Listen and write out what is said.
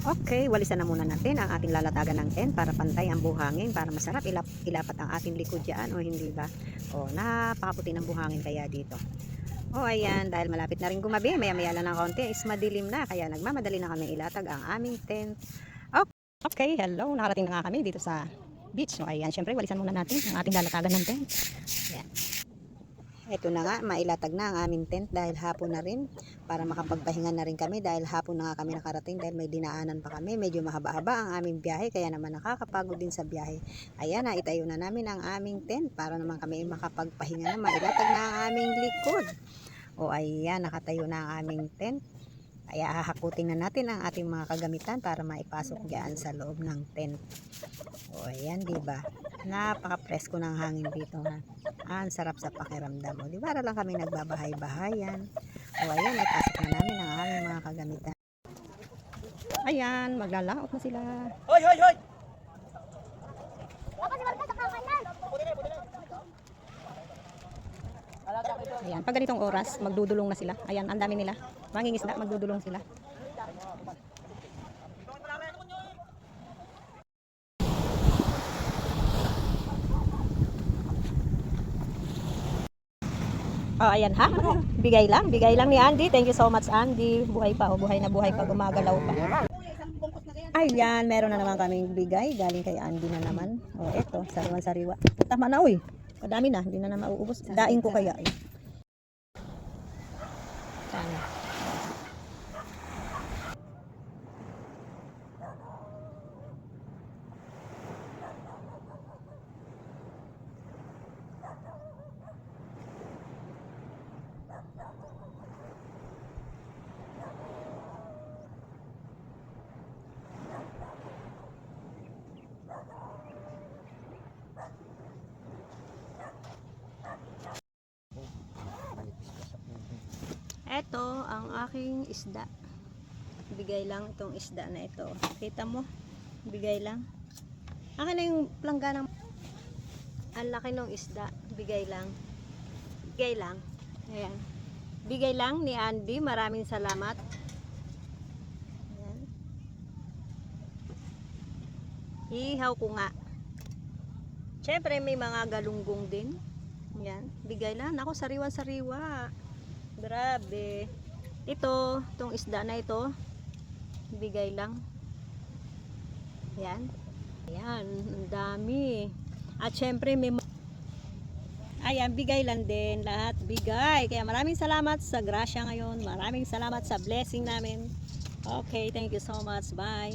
Okay, walisan na muna natin ang ating lalatagan ng tent para pantay ang buhangin, para masarap ilap ilapat ang ating likod dyan, o hindi ba? O, napakaputi ng buhangin kaya dito. O, ayan, dahil malapit na rin gumabi, maya-maya lang ng konti, is madilim na, kaya nagmamadali na kami ilatag ang aming tent. Okay, hello, nakarating na nga kami dito sa beach. O, ayan, syempre, walisan muna natin ang ating lalatagan ng tent. Ayan. Ito na nga, mailatag na ang aming tent dahil hapon na rin para makapagpahinga na rin kami dahil hapon na nga kami nakarating dahil may dinaanan pa kami. Medyo mahaba-haba ang aming biyahe kaya naman nakakapagod din sa biyahe. Ayan na, itayo na namin ang aming tent para naman kami makapagpahinga na mailatag na ang aming likod. O ayan, nakatayo na ang aming tent. Kaya hahakutin na natin ang ating mga kagamitan para maipasok diyan sa loob ng tent. O ayan, di ba? Napaka-presko ng hangin dito ha. Ah, ang sarap sa pakiramdam mo. Di ba? Lang kami nagbabahay-bahayan. O ayan, ipasok na namin ang aming mga kagamitan. Ayan, maglalaot na sila. Hoy, hoy, hoy! Ayan, pag ganitong oras, magdudulong na sila. Ayan, ang dami nila. Mangingisda, magdudulong sila. Oh, ayan ha. Bigay lang, bigay lang ni Andy. Thank you so much, Andy. Buhay pa, oh, buhay na buhay pa, gumagalaw pa. Ayan, meron na naman kaming bigay. Galing kay Andy na naman. Oh, eto, sariwan-sariwa. Tama na, uy. Madami na, hindi na na mauubos. Daing ko kaya, eh. Eto ang aking isda. Bigay lang itong isda na ito. Kita mo? Bigay lang. Akin na yung planggana. Ang laki ng isda. Bigay lang. Bigay lang. Ayan. Bigay lang ni Andy. Maraming salamat. Ayan. Ihaw ko nga. Siyempre may mga galunggong din. Ayan. Bigay lang. Ako sariwan-sariwa. Grabe. Ito, itong isda na ito, bigay lang. Ayan. Ayan, ang dami. At syempre may ma- Ayan, bigay lang din lahat. Bigay. Kaya maraming salamat sa grasya ngayon. Maraming salamat sa blessing namin. Okay, thank you so much. Bye.